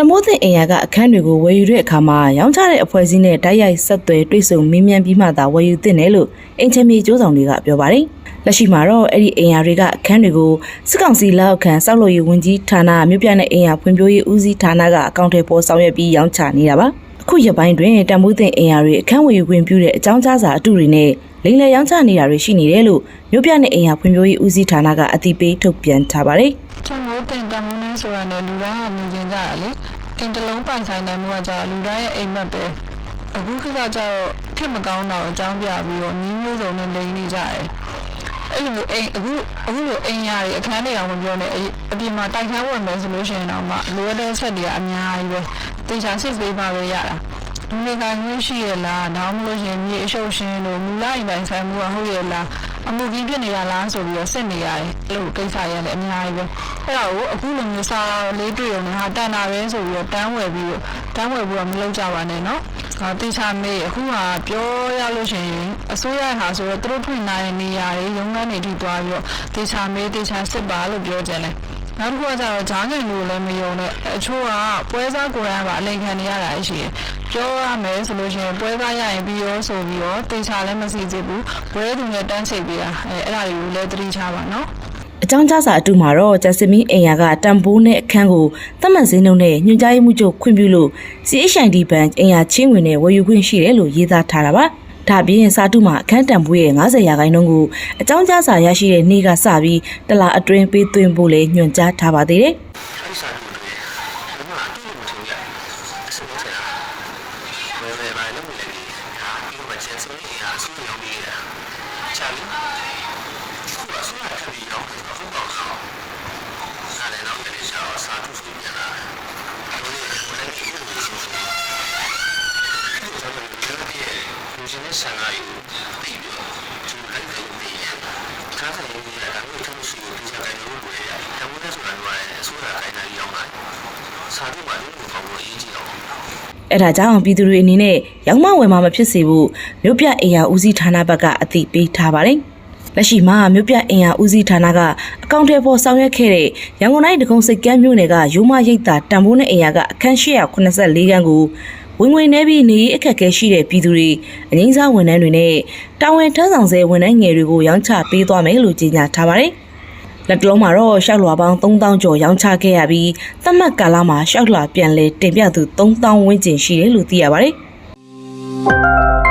တမိုးသင်အင်ယာကအခန်းတွေကိုဝယ်ယူတဲ့အခါမှာရောင်းချတဲ့အဖွဲ့အစည်းနဲ့တိုက်ရိုက်ဆက်သွယ်တွေ့ဆုံမေးမြန်းပြီးမှသာဝယ်ယူသင့်တယ်လို့အင်ချမီကျိုးဆောင်တွေကပြောပါတယ်။လက်ရှိမှာတော့အဲ့ဒီအင်ယာတွေကအခန်းတွေကိုစစ်ကောင်စီလက်အောက်ခံစောက်လို့ရေးဝန်ကြီးဌာနမြို့ပြတဲ့အင်ယာဖွံ့ဖြိုးရေးဦးစီးဌာနကအကောင့်ထဲပေါ်ဆောင်ရွက်ပြီးရောင်းချနေတာပါ။အခုရက်ပိုင်းတွင်တမိုးသင်အင်ယာတွေအခန်းဝယ်ယူခွင့်ပြုတဲ့အကြောင်းကြားစာအတုတွေနဲ့လိမ်လည်ရောင်းချနေတာတွေရှိနေတယ်လို့မြို့ပြတဲ့အင်ယာဖွံ့ဖြိုးရေးဦးစီးဌာနကအသိပေးထုတ်ပြန်ထားပါတယ်။ကျွန်တော်တင်တမု န်းနေဆိုတာနဲ့လူတိုင်းကမြင်ကျင်ကြတာလေအင်တလုံးပိုင်ဆိုင်နိုင်မှုကကြာလူတိုင်းရဲ့အိမ်မက်ပဲအခုခေတ်ကကြာတော့ခက်မကောင်းတော့အကြောင်းပြပြီးတော့ညီးမျိုးစုံနဲ့လိန်နေကြတယ်အဲ့လိုမျိုးအိမ်အခုအခုလိုအိမ်ယာတွေအခန်းတွေအောင်မပြောနဲ့အပြင်မှာတိုက်ခန်းဝင်မယ်ဆိုလို့ရှိရင်တော့မှလိုအပ်တဲ့ဆက်တွေကအများကြီးပဲတေချာစစ်ပေးပါပဲရတာလူတွေကငွေရှိရလားဒါမှမဟုတ်ရင်မြေအရှုပ်ရှင်တို့မူလိုက်ပိုင်ဆိုင်မှုကဟုတ်ရဲ့လား အမှုကြီးဖြစ်နေရလားဆိုပြီးတော့စစ်နေရတယ်အဲ့လိုကိစ္စရတယ်အများကြီးပဲအဲ့ဒါကိုအခုလိုမျိုးစာလေးတွေ့ရုံနဲ့ဟာတန်တာပဲဆိုပြီးတော့တန်းဝယ်ပြီးတော့တန်းဝယ်ပြီးတော့မလုပ်ကြပါနဲ့နော်ဟာတေချာမေးအခုဟာပြောရလို့ရှိရင်အစိုးရဟာဆိုတော့သူတို့ထွင်နိုင်တဲ့နေရာတွေရုံးခန်းတွေထိသွားပြီးတော့တေချာမေးတေချာစစ်ပါလို့ပြောကြတယ်နောက်တစ်ခုကကျတော့ဂျားငယ်လို့လည်းမယုံနဲ့အချို့ကပွဲစားကိုယ်တိုင်ကအလိန်ခံနေရတာရှိတယ် ပြောရမယ်ဆိုလို့ရှိရင်ပွဲစားရရင်ပြီးရောဆိုပြီးတော့တေချာလည်းမစီစစ်ဘူးပွဲသူနဲ့တန်းချိတ်ပေးတာအဲအဲ့ဒါတွေကိုလည်းသတိထားပါနော်အကြောင်းကြားစာအတူမှာတော့ဂျက်စမင်းအင်ယာကတန်ဖိုးနဲ့အခန်းကိုသတ်မှတ်စင်းနှုန်းနဲ့ညွှန်ကြားရေးမှုချုပ်ခွင့်ပြုလို့ CHID ဘဏ်အင်ယာချင်းဝင်နဲ့ဝယ်ယူခွင့်ရှိတယ်လို့ရေးသားထားတာပါ။ဒါပြင်စာတုမှာအခန်းတန်ဖိုးရဲ့90ရာခိုင်နှုန်းကိုအကြောင်းကြားစာရရှိတဲ့နေ့ကစပြီးတလအတွင်းပေးသွင်းဖို့လည်းညွှန်ကြားထားပါသေးတယ် အဲ့ဒီစာတွေတွေဘယ်မှာအတူတူထင်ရအစလို့ထင်တာဘယ်ဘယ်မှာလည်းမလဲဒီဟာဒီမှာကျန်စနေရအဆူရောင်းနေတာချာလီခုအဆူရထပ်ပြီးရောင်းအခုပေါ့ဆောစားတယ်တော့ဒီရှာစာတူစုပြန်လာဘယ် ကားဆိုင်ရေးရတာကိုထုံးစီကိုဒီကတိုင်းလို့ပြောရတယ်။တမန်တော်ဆိုတာကအစိုးရကိုင်းတာရောက်လာ။စာတုမှာလည်းဘာလို့အရေးကြီးတော့။အဲဒါကြောင့်ပြည်သူတွေအနေနဲ့ရောင်းမဝယ်မမဖြစ်စေဖို့မြို့ပြအင်ယာဦးစီးဌာနဘက်ကအသိပေးထားပါတယ်။လက်ရှိမှာမြို့ပြအင်ယာဦးစီးဌာနကအကောင့်ထဲပေါ်ဆောင်ရွက်ခဲ့တဲ့ရန်ကုန်တိုင်းဒဂုံစိတ်ကမ်းမြို့နယ်ကရိုးမရိပ်သာတန်ဖိုးနဲ့အင်ယာကအခန်း884ခန်းကို ဝင်ဝင်နေပြီးနေအခက်အခဲရှိတဲ့ပြည်သူတွေအငိမ့်စားဝန်ထမ်းတွေနဲ့တာဝန်ထမ်းဆောင်ဆဲဝန်ထမ်းငယ်တွေကိုရောင်းချပေးသွားမယ်လို့ကြေညာထားပါတယ်။လက်တလုံးမှာတော့ရှောက်လွာပေါင်း3000ကျော်ရောင်းချခဲ့ရပြီးသတ်မှတ်ကာလမှာရှောက်လွာပြန်လဲတင်ပြသူ3000ဝန်းကျင်ရှိတယ်လို့သိရပါတယ်။